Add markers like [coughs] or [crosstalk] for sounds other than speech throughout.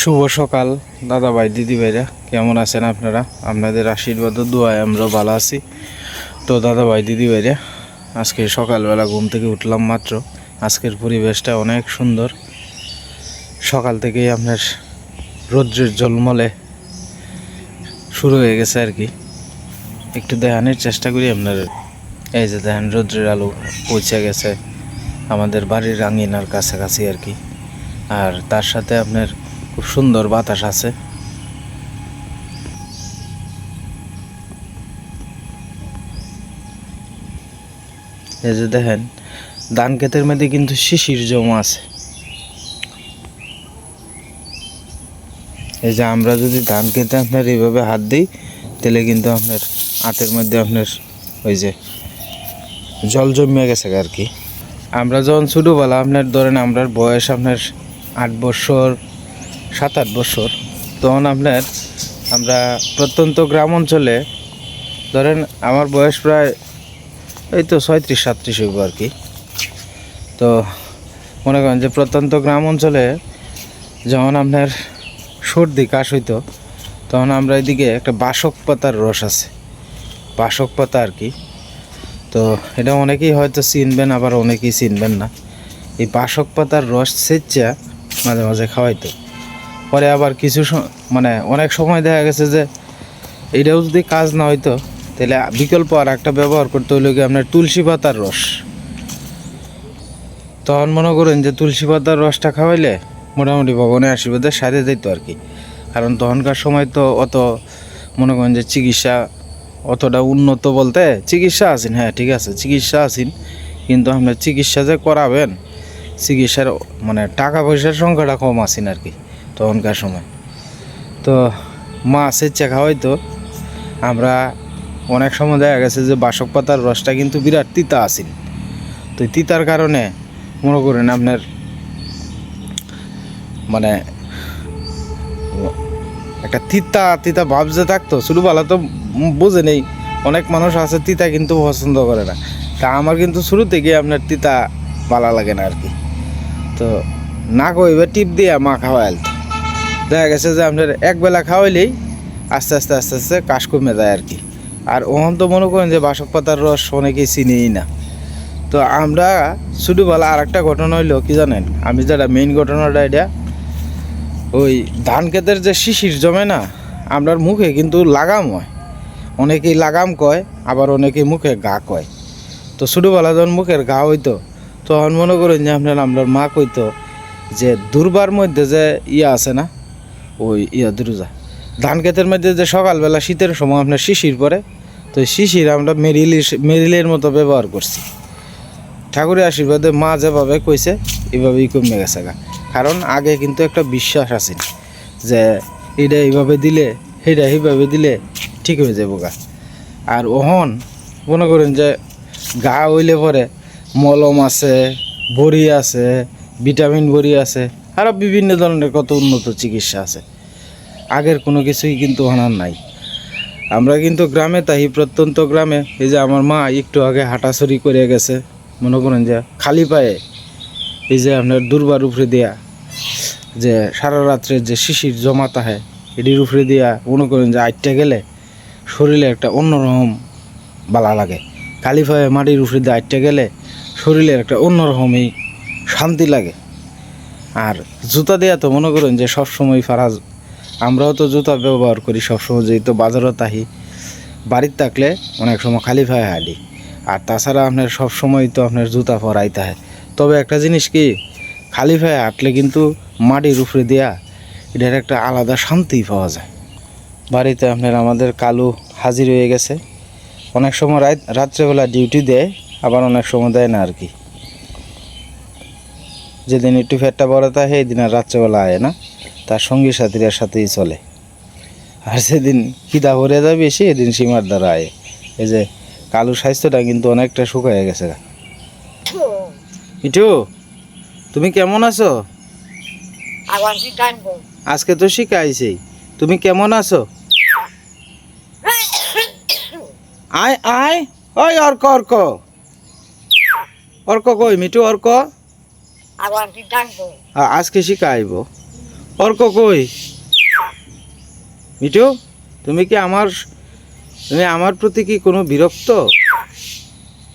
শুভ সকাল দাদা ভাই দিদি ভাইরা কেমন আছেন আপনারা? আপনাদের আশীর্বাদ দোয়ায় আমরা ভালো আছি। তো দাদা ভাই দিদি ভাইরা আজকে সকালবেলা ঘুম থেকে উঠলাম মাত্র। আজকের পরিবেশটা অনেক সুন্দর। সকাল থেকেই আপনার রৌদ্রের জলমলে শুরু হয়ে গেছে আর কি। একটু দেখানোর চেষ্টা করি আপনার। এই যে দেখেন, রৌদ্রের আলো পৌঁছে গেছে। আমাদের বাড়ির আঙিনার কাছাকাছি আর কি। আর তার সাথে আপনার খুব সুন্দর বাতাস আছে। এই যে দেখেন, ধান ক্ষেতের মধ্যে কিন্তু শিশির জমা আছে। এই যে আমরা যদি ধান খেতে আপনার এইভাবে হাত দিই, তাহলে কিন্তু আপনার হাতের মধ্যে আপনার ওই যে জল জমিয়ে গেছে আর কি। আমরা যখন ছোটোবেলা আপনার, ধরেন আমরার বয়স আপনার আট বছর সাত আট বছর। তখন আপনার আমরা প্রত্যন্ত গ্রাম অঞ্চলে ধরেন আমার বয়স প্রায় এই তো ছয়ত্রিশ, সাতত্রিশ হইব আর কি। তো মনে করেন যে প্রত্যন্ত গ্রাম অঞ্চলে যখন আপনার সর্দি, কাশ হইতো, তখন আমরা এদিকে একটা বাসক পাতার রস আছে। বাসক পাতা আর কি। তো এটা অনেকেই হয়তো চিনবেন, আবার অনেকেই চিনবেন না। এই বাসক পাতার রস সেচ্চা মাঝে মাঝে খাওয়াইতো। পরে আবার কিছু মানে অনেক সময় দেখা গেছে যে এটাও যদি কাজ না হইতো, তাহলে বিকল্প আর একটা ব্যবহার করতে হইল কি আপনার তুলসী পাতার রস। তখন মনে করেন যে তুলসী পাতার রসটা খাওয়াইলে মোটামুটি ভগবানের আশীর্বাদের সাথে দিত আর কি। কারণ তখনকার সময় তো অত মনে করেন যে চিকিৎসা অতটা উন্নত বলতে চিকিৎসা আছেন হ্যাঁ ঠিক আছে, চিকিৎসা আছেন, কিন্তু আপনার চিকিৎসা যে করাবেন, চিকিৎসার মানে টাকা পয়সার সংখ্যাটা কম আছেন আর কি। তখনকার সময়। তো মাছের চেখা হয়তো আমরা অনেক সময় দেখা গেছে যে বাসক পাতার রসটা কিন্তু বিরাট তিতা আসেন তো তিতার কারণে মনে করেন আপনার মানে একটা তিতা তিতা ভাব যে থাকতো, ছোটোবেলা তো বোঝে নেই। অনেক মানুষ আছে তিতা কিন্তু পছন্দ করে না। তা আমার কিন্তু শুরু থেকে আপনার তিতা ভালো লাগে না আর কি। তো না কইবে টিপ দিয়ে মা খাওয়াইল দেখা গেছে যে আপনার একবেলা খাওয়াইলেই আস্তে আস্তে আস্তে আস্তে কাশ কমে যায় আর কি। আর ওহন তো মনে করেন যে বাসক পাতার রস অনেকেই চিনেই না। তো আমরা ছোটোবেলা আর একটা ঘটনা হইল, কি জানেন? আমি যেটা মেইন ঘটনাটা এটা, ওই ধান ক্ষেতের যে শিশির জমে না আমরার মুখে কিন্তু লাগাম হয়। অনেকেই লাগাম কয়, আবার অনেকেই মুখে গা কয়। তো ছোটোবেলা যখন মুখের গা হইতো, তখন মনে করেন যে আপনার আমরার মা কইতো যে দুর্বার মধ্যে যে ইয়ে আছে না ওই ইয়া দুর্জা। ধান ক্ষেতের মধ্যে যে সকালবেলা শীতের সময় আপনার শিশির পরে তো শিশির আমরা মেরিল মেরিলের মতো ব্যবহার করছি। ঠাকুরের আশীর্বাদে মা যেভাবে কইছে, এভাবেই কমে গেছে গা। কারণ আগে কিন্তু একটা বিশ্বাস আছে যে এটা এইভাবে দিলে সেটা এইভাবে দিলে ঠিক হয়ে যাব গা। আর ওহন, মনে করেন যে গা হইলে পরে মলম আছে, বড়ি আছে, ভিটামিন বড়ি আছে আরও বিভিন্ন ধরনের কত উন্নত চিকিৎসা আছে। আগের কোনো কিছুই কিন্তু ওনার নাই। আমরা কিন্তু গ্রামে তাই প্রত্যন্ত গ্রামে, এই যে আমার মা একটু আগে হাঁটাছড়ি করে গেছে, মনে করেন যে খালি পায়ে, এই যে আপনার দুর্বার উপরে দেয়া যে সারা রাত্রে যে শিশির জমা তাহে এটির উপরে দিয়া মনে করেন যে আটটা গেলে শরীরে একটা অন্যরকম বালা লাগে। খালি পায়ে মাটির উপরে দিয়ে আটটা গেলে শরীরে একটা অন্যরকমই শান্তি লাগে। আর জুতা দেয়া তো মনে করেন যে সবসময় ফারাজ। আমরাও তো জুতা ব্যবহার করি সবসময়, যেহেতু বাজারও তাহি। বাড়ির থাকলে অনেক সময় খালি পায়ে হাঁটি আর তাছাড়া আপনার সব সময় তো আপনার জুতা পরাইতে হয়। তবে একটা জিনিস কি, খালি পায়ে হাঁটলে কিন্তু মাটির উপরে দেয়া এটার একটা আলাদা শান্তি পাওয়া যায়। বাড়িতে আপনার আমাদের কালু হাজির হয়ে গেছে। অনেক সময় রাত রাত্রেবেলা ডিউটি দেয়, আবার অনেক সময় দেয় না আর কি। যেদিন একটু ফেটটা বড় থাকে এই দিন আর রাত্রেবেলা আয় না। তার সঙ্গী সাথীরা সাথেই চলে। আর সেদিন খিদা ভরে যায় বেশি এদিন সীমার দ্বারা আয়। এই যে কালু স্বাস্থ্যটা কিন্তু অনেকটা শুকায় গেছে। মিঠু, তুমি কেমন আছো? আজকে তো শিখাইছি তুমি কেমন আছো? আয় আয়। ওই অর্ক অর্ক। অর্ক কই মিঠু, অর্ক? আজকে শিখাইব অর্ক কই? মিঠু তুমি কি আমার তুমি আমার প্রতি কি কোনো বিরক্ত?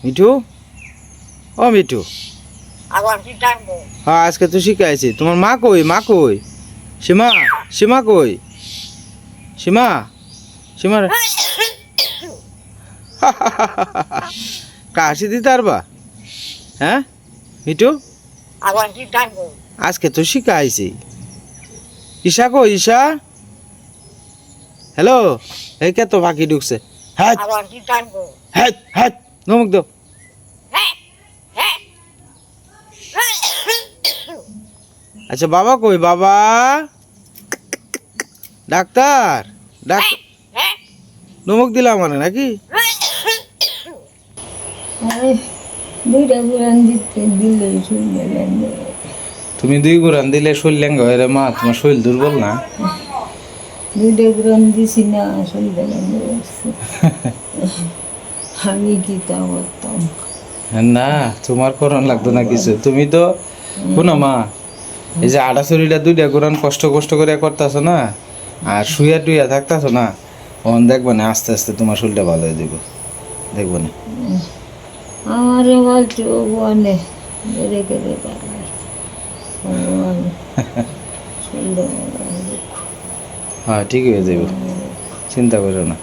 মিঠু? ও মিঠু। হ্যাঁ আজকে তো শিখাইছি তোমার মা কই? মা কই? সীমা সীমা কই? সীমা সীমা [coughs] কাশি দিতে পারবা? হ্যাঁ? মিঠু? আবার কি আজকে তো শিখা শিখাইছি ঈশা কই ঈশা? হ্যালো? এই কে তো বাকি ঢুকছে? হ্যাঁ আবার কি হ্যাঁ হ্যাঁ নমুক দাও। আচ্ছা বাবা কই বাবা? ডাক্তার? ডাক নমক দিলাম মানে নাকি? দুইটা কোরআন দিতে দিলে শুনবে তুমি দুই গুরান দিলে শরীর হয়ে রে মা তোমার শরীর দুর্বল না? দুইটা কোরআন দিছি না শুনবে [laughs] আমি কি তা করতাম? না তোমার করণ লাগতো না কিছু। তুমি তো শোনো মা এই যে আটা দুইটা গুরান কষ্ট কষ্ট করে করতেছো না আর শুয়া টুইয়া থাকতেছো না তখন দেখবে না আস্তে আস্তে তোমার শরীরটা ভালো হয়ে যাবে। দেখবে না। বেড়ে কেড়ে পারবে ভগবান শুনলে হ্যাঁ ঠিক হয়ে যাবে। চিন্তা করো না।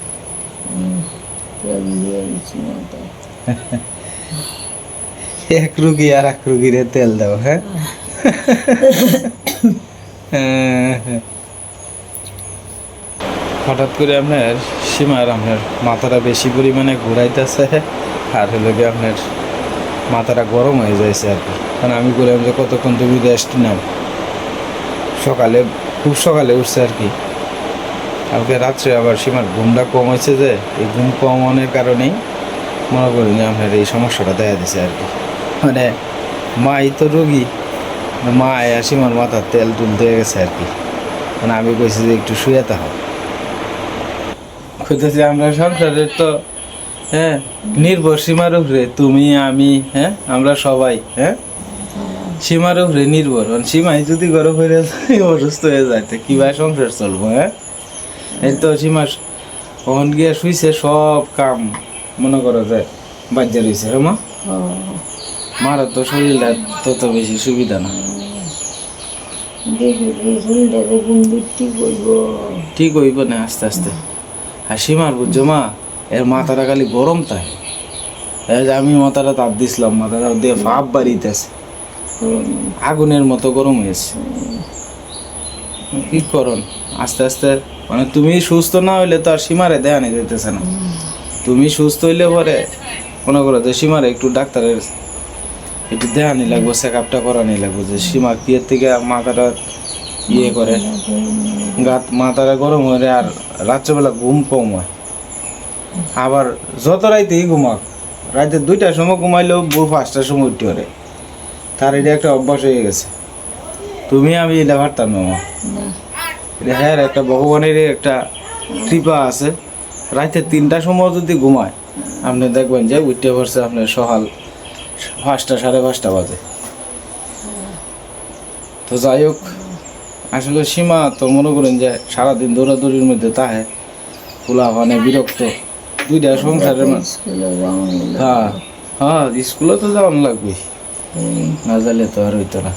এক রুগী আর এক রুগীরে তেল দাও হ্যাঁ? হঠাৎ করে আপনার সীমার আপনার মাথাটা বেশি পরিমাণে ঘুরাইতেছে আর হলো গিয়ে আপনার মাথাটা গরম হয়ে যাইছে আর কি। কারণ আমি বললাম যে কতক্ষণ তুমি রেস্ট নাও সকালে, খুব সকালে উঠছে আর কি। কালকে রাত্রে আবার সীমার ঘুমটা কম হয়েছে যে, এই ঘুম কমানোর কারণেই মনে করি যে আপনার এই সমস্যাটা দেখা দিছে আর কি। মানে মাই তো রোগী মা আর সীমার মাথার তেল তুলতে গেছে আর কি। মানে আমি কইছি যে একটু শুয়েতে হবে কইতেছি আমরা সংসারের তো হ্যাঁ নির্ভর সীমার উপরে তুমি আমি হ্যাঁ আমরা সবাই হ্যাঁ? সীমার উপরে নির্ভর। সীমাই যদি গরম হয়ে যায়, [laughs] অসুস্থ হয়ে যায় তো কীভাবে সংসার চলবো হ্যাঁ? এই তো সীমা ওখান গিয়ে শুইছে সব কাম মনে করো যে বাজ্যা রয়েছে হ্যাঁ মা? মারা তো শরীরটা তত বেশি সুবিধা না। ঠিক হইব না আস্তে আস্তে। আর সীমার বুঝছ মা এর মাথাটা খালি গরম তাই। আমি মাথাটা তাপ দিছিলাম, মাথাটা দিয়ে ভাব বাড়িতেছে আগুনের মতো গরম হয়েছে কি করন? আস্তে আস্তে মানে তুমি সুস্থ না হইলে তো আর সীমারে দেখানি যেতেছে না। তুমি সুস্থ হইলে পরে মনে করো যে সীমারে একটু ডাক্তারের একটু দেখানি লাগবো চেক আপটা করানি লাগবো, যে সীমা কি এর থেকে মাথাটা ইয়ে করে, গাত মাথাটা গরম হয়ে আর রাত্রেবেলা ঘুম কম হয়। আবার যত রাইতেই ঘুমাক রাতে দুইটার সময় ঘুমাইলেও ভোর পাঁচটার সময় উঠতে পারে। তার এটা একটা অভ্যাস হয়ে গেছে। তুমি আমি এটা পারতাম না। এটা হ্যাঁ একটা ভগবানের একটা কৃপা আছে। রাতে তিনটার সময় যদি ঘুমায়, আপনি দেখবেন যে উঠতে পারছে আপনার সকাল পাঁচটা, সাড়ে পাঁচটা বাজে। তো যাই হোক, আসলে সীমা তো মনে করেন যে সারাদিন দৌড়াদৌড়ির মধ্যে তাহে পোলা মানে বিরক্ত। দুইটা সংসারের হ্যাঁ হ্যাঁ স্কুলে তো যাওয়ান লাগবে। না যাইলে তো আর হইতো না।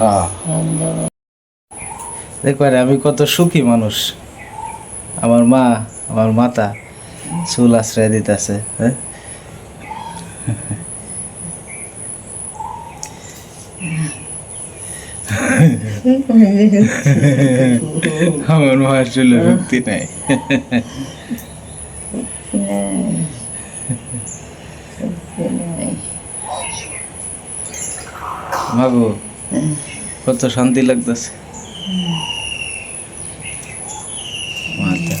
হ্যাঁ। দেখবেন আমি কত সুখী মানুষ। আমার মা, আমার মাতা চুল আশ্রয় দিতেছে হ্যাঁ? আমার মায়ের চুলে মুক্তি নাই। মাগো, কত শান্তি লাগতেছে।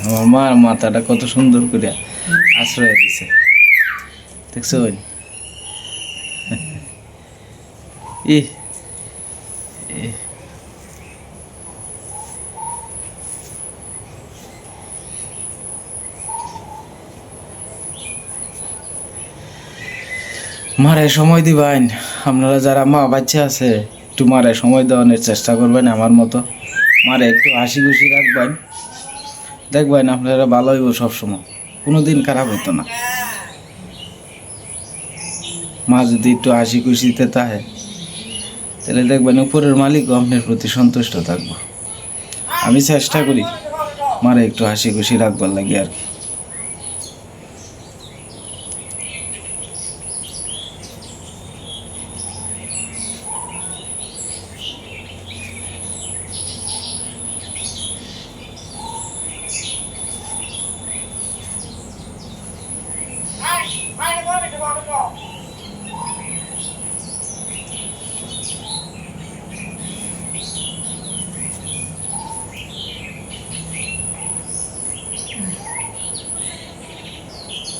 আমার মার মাথাটা কত সুন্দর করে আশ্রয় দিছে। দেখছ? ই মারে সময় দিবেন আপনারা যারা মা বাচ্চা আছে একটু মারে সময় দেওয়ানোর চেষ্টা করবেন আমার মতো। মারে একটু হাসি খুশি রাখবেন। দেখবেন আপনারা ভালো হইব সবসময়। কোনো দিন খারাপ হইতো না। মা যদি একটু হাসি খুশিতে থাকে, তাহলে দেখবেন উপরের মালিকও আপনার প্রতি সন্তুষ্ট থাকব। আমি চেষ্টা করি মারে একটু হাসি খুশি রাখবার লাগে আর কি।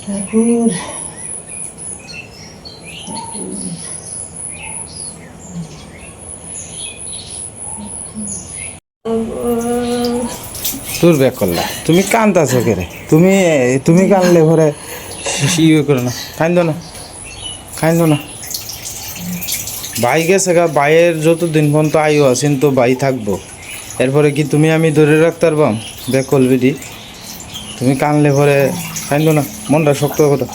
ঠাকুর তোর ব্যাক করলা। তুমি কান্দাছো কেরে তুমি তুমি কানলে ভরে ইয়ে করো না, কান্দ না। কান্দ না ভাই গেছে গা, ভাইয়ের যতদিন পর্যন্ত আয়ু আছেন তো ভাই থাকব। এরপরে কি তুমি আমি ধরে রাখতে পারবাম ব্যাক দি তুমি কানলে ভরে কান্দ না মনটা শক্ত কথা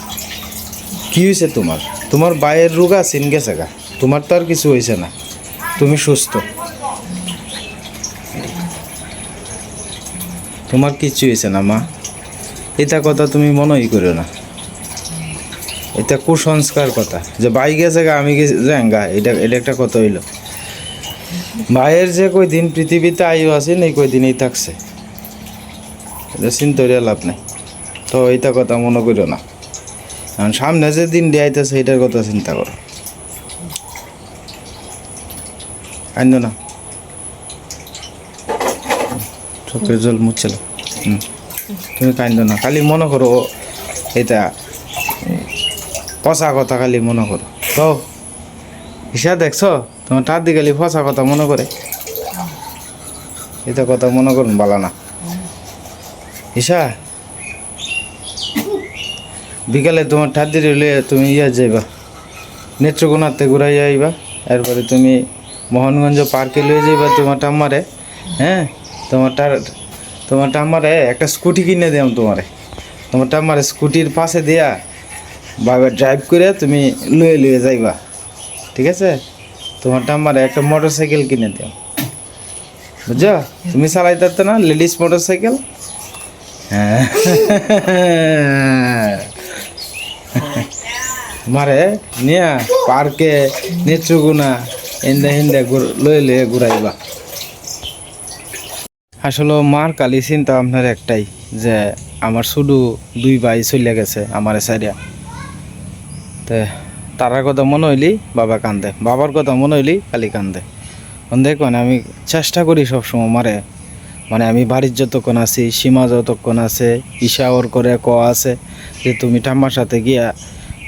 কি হয়েছে তোমার? তোমার ভাইয়ের রোগ আছেন গেছে গা। তোমার তো আর কিছু হয়েছে না। তুমি সুস্থ। তোমার কিচ্ছু হয়েছে না মা? এটা কথা তুমি মনেই করো না। এটা কুসংস্কার কথা। যে ভাই গেছে গা, আমি গেছি গা, এটা এটা একটা কথা হইল। ভাইয়ের যে কই দিন পৃথিবীতে আয়ু আছে, এই কই দিনই থাকছে। এটা চিন্তা লাভ নাই। তো এইটা কথা মনে করো না। কারণ সামনে যে দিন দিয়াইতেছে এটার কথা চিন্তা করো। আইন না। চোখের জল মুছছিল হুম। তুমি কান্দ না। খালি মনে করো, এটা পচা কথা খালি মনে করো। তো, হিসা দেখছ? তোমার তার দিকে খালি পচা কথা মনে করে। এটা কথা মনে করুন, বালা না। হিসা, বিকালে তোমার ঠার রইলে তুমি ইয়া যাইবা। নেত্রকোনাতে ঘুরাই যাইবা এরপরে তুমি মোহনগঞ্জ পার্কে লয়ে যাইবা তোমার টাম্মারে হ্যাঁ? তোমার টার তোমার টাম্মারে একটা স্কুটি কিনে দিলাম তোমারে। তোমার টাম্মারে স্কুটির পাশে দিয়া বাবা ড্রাইভ করে তুমি লয়ে লয়ে যাইবা। ঠিক আছে? তোমার টাম্মারে একটা মোটর সাইকেল কিনে দিও। বুঝছ? তুমি চালাই পারতো না লেডিস মোটর সাইকেল মারে, নিয়া পার্কে নেত্রগুনা এন্দা হিন্দা লয়ে লয়ে ঘুরাইবা। আসলে মার কালি চিন্তা আপনার একটাই, যে আমার শুধু দুই ভাই চলে গেছে আমার সাইডিয়া তে তারার কথা মনে হইলি বাবা কান্দে, বাবার কথা মনে হইলি কালি কান্দে। দেখুন, আমি চেষ্টা করি সবসময় মারে মানে আমি বাড়ির যতক্ষণ আছি, সীমা যতক্ষণ আছে, ঈশা ওর করে ক আছে, যে তুমি ঠাম্মার সাথে গিয়া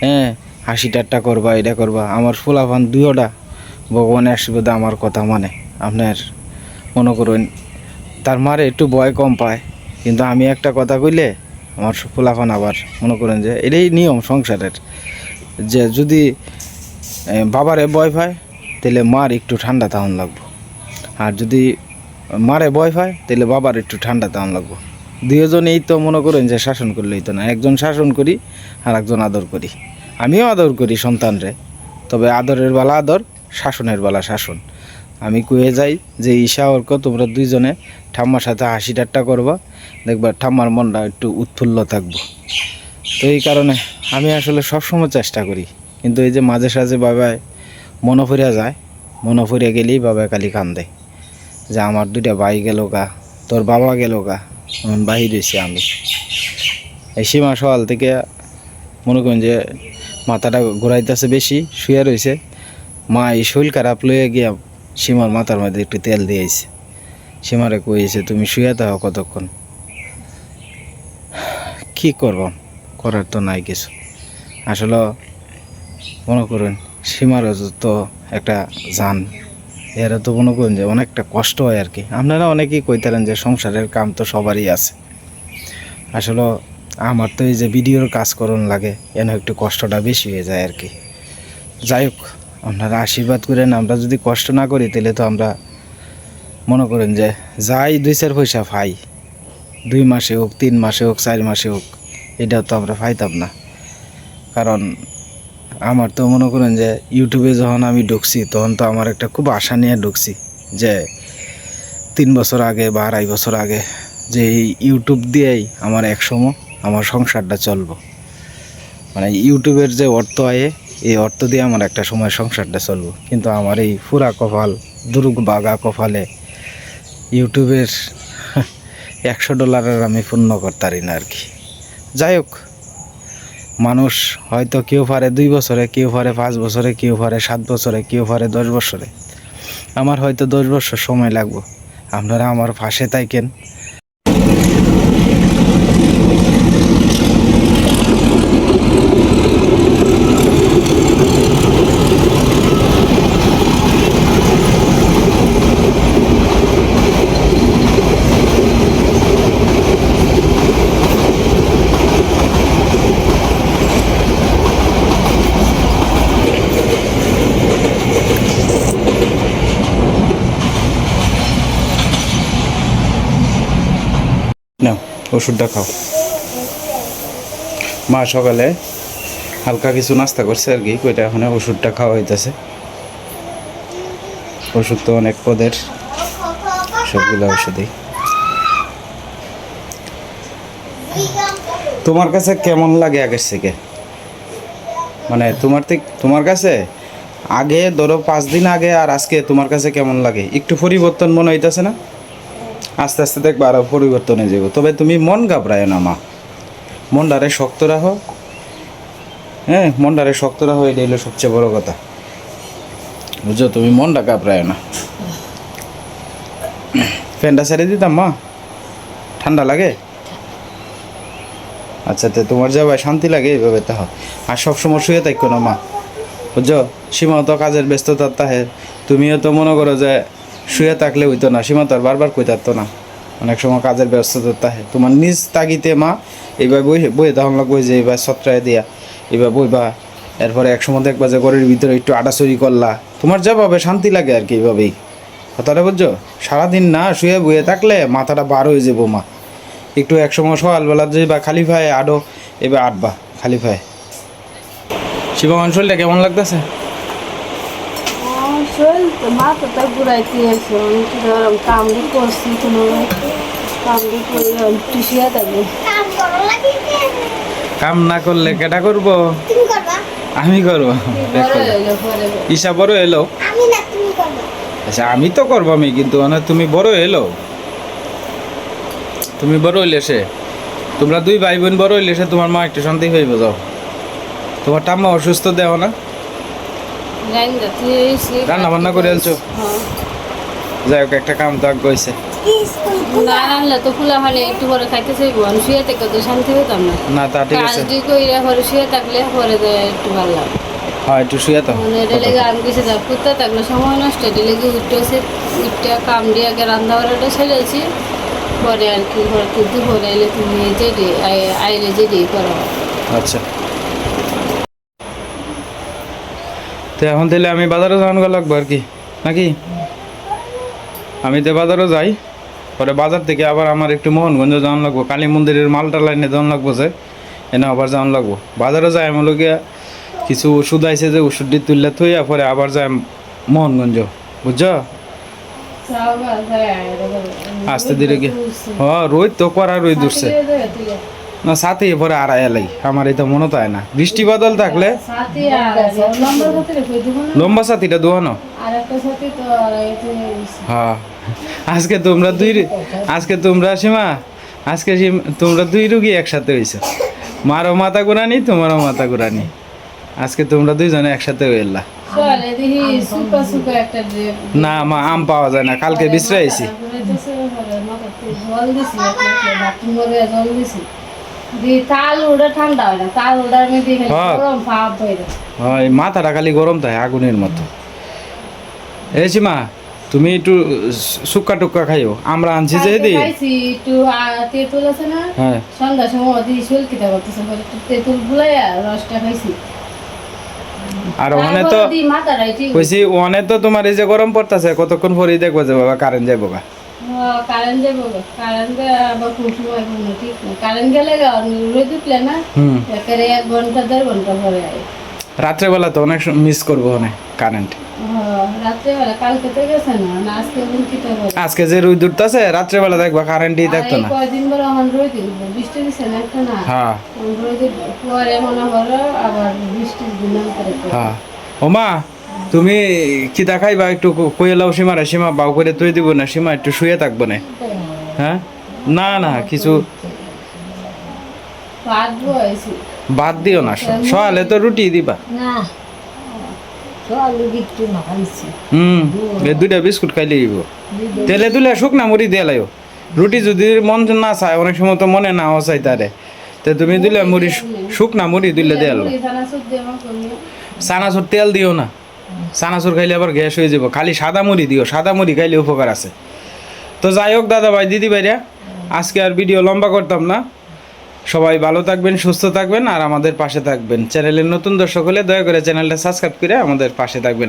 হ্যাঁ হাসি ঠাট্টা করবা, এটা করবা, আমার ফুলাফান দুইওটা ভগবানের আশীর্বাদে আমার কথা মানে। আপনার মনে করুন, তার মারে একটু ভয় কম পায়, কিন্তু আমি একটা কথা কইলে, আমার ফুলাফান আবার মনে করেন যে এটাই নিয়ম সংসারের। যে যদি বাবারে ভয় পায়, তাহলে মার একটু ঠান্ডা তখন লাগবো। আর যদি মারে ভয় পায়, তাহলে বাবার একটু ঠান্ডা তখন লাগবো। দুজনেই তো মনে করেন যে শাসন করলেই তো না। একজন শাসন করি, আর একজন আদর করি। আমিও আদর করি সন্তানরে, তবে আদরের বেলা আদর, শাসনের বেলা শাসন। আমি কয়ে যাই যে, ঈশা, অর্ক, তোমরা দুইজনে ঠাম্মার সাথে হাসি ঠাট্টা করবা। দেখবা ঠাম্মার মনটা একটু উৎফুল্ল থাকব। তো এই কারণে আমি আসলে সবসময় চেষ্টা করি। কিন্তু এই যে মাঝে সাঝে বাবায় মনে ফিরে যায়। মনে ফিরে গেলেই বাবা কালি কান্দে। যে আমার দুইটা ভাই গেল গা, তোর বাবা গেল গা এমন বাহির হয়েছি আমি। এই সীমা সকাল থেকে মনে করেন যে মাথাটা ঘোরাইতেছে বেশি, শুয়ে রয়েছে মা এই শরীর খারাপ লয়ে গিয়া সীমার মাথার মধ্যে একটু তেল দিয়েছে সীমারে কইছে, তুমি শুয়ে থাকো কতক্ষণ? কী করব? করার তো নাই কিছু। আসলে মনে করুন সীমারও তো একটা যান, এরা তো মনে করুন যে অনেকটা কষ্ট হয় আর কি। আপনারা অনেকেই কইতারেন যে সংসারের কাম তো সবারই আছে। আসলে আমার তো এই যে ভিডিওর কাজ করন লাগে, এনে একটু কষ্টটা বেশি হয়ে যায় আর কি। যাই হোক, আপনারা আশীর্বাদ করেন, আমরা যদি কষ্ট না করি, তাহলে তো আমরা মনে করেন যে যাই দুই চার পয়সা পাই, দুই মাসে হোক, তিন মাসে হোক, চার মাসে হোক এটা তো আমরা পাইতাম না। কারণ আমার তো মনে করেন যে ইউটিউবে যখন আমি ঢুকছি, তখন তো আমার একটা খুব আশা নিয়ে ঢুকছি যে তিন বছর আগে বা আড়াই বছর আগে যে এই ইউটিউব দিয়েই আমার এক সময় আমার সংসারটা চলবো। মানে ইউটিউবের যে অর্থ আয়ে, এই অর্থ দিয়ে আমার একটা সময় সংসারটা চলবো। কিন্তু আমার এই ফুরা কপাল দুর্গ বাগা কপালে ইউটিউবের [laughs] একশো ডলারের আমি পূর্ণ করতারি না আর কি। যাই হোক, মানুষ হয়তো কেউ পারে দুই বছরে, কেউ পারে পাঁচ বছরে, কেউ পারে সাত বছরে, কেউ পারে দশ বছরে। আমার হয়তো দশ বছর সময় লাগবো। আপনারা আমার পাশে থাকেন নাও ওষুধটা খাও। মা সকালে হালকা কিছু নাস্তা করছে আর কি, কইটা এখন ওষুধটা খাওয়া হইতেছে। ওষুধ তো অনেক পদের, সবগুলো ওষুধই। তোমার কাছে কেমন লাগে আগের থেকে? মানে তোমার থেকে তোমার কাছে? আগে ধরো পাঁচ দিন আগে আর আজকে তোমার কাছে কেমন লাগে? একটু পরিবর্তন মনে হইতেছে না? আস্তে আস্তে দেখবা আরও পরিবর্তন যাব তবে তুমি মন ঘাবড়ায় না, মা। মনটারে শক্ত রাখো। হ্যাঁ মনটারে শক্ত রাখো এটা হলো সবচেয়ে বড় কথা। বুঝছ? তুমি মনটা ঘাবড়ায় না। ফ্যানটা ছেড়ে দিতাম, মা। ঠান্ডা লাগে? আচ্ছা তো তোমার যা ভাই শান্তি লাগে, এইভাবে তাহ। আর সবসময় শুয়ে থাকো না, মা। বুঝছ? সীমাও তো কাজের ব্যস্ততা তাহে। তুমিও তো মনে করো যে শুয়ে থাকলে হইতো না। সীমা তো আর বারবার কই থাকতো না। অনেক সময় কাজের ব্যস্ততার তাহে তোমার নিজ তাগিতে মা এইবার বই বইয়ে তখন লাগবো যে এবার সত্রায় দিয়া এবার বইবা। এরপরে এক সময় দেখবা যে ঘরের ভিতরে একটু আটাচুরি করলা। তোমার যেভাবে শান্তি লাগে আর কি এইভাবেই। কথাটা বুঝছ? সারাদিন না শুয়ে বইয়ে থাকলে মাথাটা বার হয়ে যাব মা। একটু এক সময় সকালবেলা যে বা খালি ফায়ে আডো এবার আটবা খালি ফায়ে শিবা অঞ্চলটা কেমন লাগতেছে? তো মাথাটা ঘুরাইতে আছে আমি কি ধরম কামড়ি করছি কোনো কামড়ি করে একটু শুয়ে থাকব কাম না করলে কেটা করব? আমি করব। ঈশা বড় এলো আমি না তুমি করবা। আচ্ছা আমি তো করব আমি কিন্তু মানে তুমি বড় এলো তুমি বড় হইলে সে? তোমরা দুই ভাই বোন বড় হইলে সে তোমার মা একটু শান্তি হইব যাও। তোমার টাম্মা অসুস্থ দেও না। রান্না বান্না করে আনছো? হ্যাঁ। যাই হোক একটা কাম তো আগ কইছে না রান্না তো ফুলা হলে একটু পরে খাইতে চাইব আমি শুয়ে থেকে তো শান্তি পেতাম না। না তা ঠিক আছে। দুই কইরা পরে শুয়ে থাকলে পরে একটু ভালো লাগে। হ্যাঁ একটু শুয়ে তো মানে এটা লেগে আমি কিছু যা করতে থাকলে সময় নষ্ট এটা লেগে উঠতেছে উঠতে কাম দিয়ে আগে রান্না বাড়াটা সেরেছি পরে আর কি ঘর কিন্তু পরে এলে তুমি যেটি আইলে যেটি করো আচ্ছা। তো এখন তাহলে আমি বাজারে যাওয়ানো লাগবো আর কি নাকি? আমি তো বাজারও যাই পরে বাজার থেকে আবার আমার একটু মোহনগঞ্জ যাওয়ান লাগবো কালী মন্দিরের মালটা লাইনে যাওয়ান লাগবো যে এনে আবার যাওয়ান লাগবো। বাজারে যাই আমি লোকে কিছু ওষুধ আইছে যে ওষুধটি তুললে থইয়া পরে আবার যাই মোহনগঞ্জ বুঝছ? আস্তে ধীরে গিয়ে হ রোদ তো করা রোদ উঠছে। না সাথে পরে আড়াই এলাই। আমার এটা মনে তো না। বৃষ্টি বাদল থাকলে আর লম্বা সাথীটা দোয়ানো আর আর হ্যাঁ। আজকে তোমরা দুই আজকে তোমরা সীমা আজকে তোমরা দুই রুগী একসাথে হয়েছে মারও মাথা ঘুরানি তোমারও মাথা ঘুরানি। আজকে তোমরা দুইজনে একসাথে হইলা। না মা আম পাওয়া যায় না। কালকে বিশ্রাইছি দি হয় হ্যাঁ। মাথাটা খালি গরম থাকে আগুনের মতো। এই সীমা তুমি একটু সুক্কা টুক্কা খাইও। আমরা আনছি যে খাইছি একটু তেঁতুল আছে না? হ্যাঁ। সন্ধ্যার সময় করতেছে পরে তেঁতুল রসটা খাইছি। আর ওখানে তো দি কইছি ওখানে তো তোমার এই যে গরম পড়তাছে কতক্ষণ পরেই দেখব যে বাবা কারেন্ট যাইবো গা। কারেন্ট যাব কারেন্ট আবার কোন সময় কোনো ঠিক কারেন্ট গেলে রোদ উঠলে না একেবারে এক ঘণ্টা দেড় ঘণ্টা পরে আয়। রাত্রেবেলা তো অনেক মিস করব অনেক কারেন্ট রাত্রেবেলা কালকে তো গেছে না আজকে আজকে যে রুই দূরতাছে রাত্রেবেলা দেখবা কারেন্টই থাকতো না। কয়দিন পরে এখন রোদ উঠবে? বৃষ্টি না একটা না? হ্যাঁ। রোদ পরে মনে হলো আবার বৃষ্টির দিন হ্যাঁ। ওমা তুমি কি দেখাইবা? একটু কইয়ে লাও সীমারে সীমা বাউ করে তুই দিব না সীমা একটু শুয়ে থাকব না। হ্যাঁ? না না কিছু ভাত বাদ দিও না সকালে তো রুটি দিবা। হুম দুইটা বিস্কুট খাইলে দিব তেলে তুলে শুকনা মুড়ি দিয়ে লাইও। রুটি যদি মন না চায় অনেক সময় তো মনে নাও চাই তারে। তো তুমি দিলে মুড়ি শুকনা মুড়ি দিলে দিয়ে চানাচুর তেল দিও না। চানাচুর খাইলে আবার গ্যাস হয়ে যাব। খালি সাদা মুড়ি দিও সাদা মুড়ি খাইলে উপকার আছে। তো যাই হোক দাদা ভাই দিদি ভাইরা, আজকে আর ভিডিও লম্বা করতাম না। সবাই ভালো থাকবেন, সুস্থ থাকবেন, আর আমাদের পাশে থাকবেন। চ্যানেলের নতুন দর্শক হলে দয়া করে চ্যানেলটা সাবস্ক্রাইব করে আমাদের পাশে থাকবেন।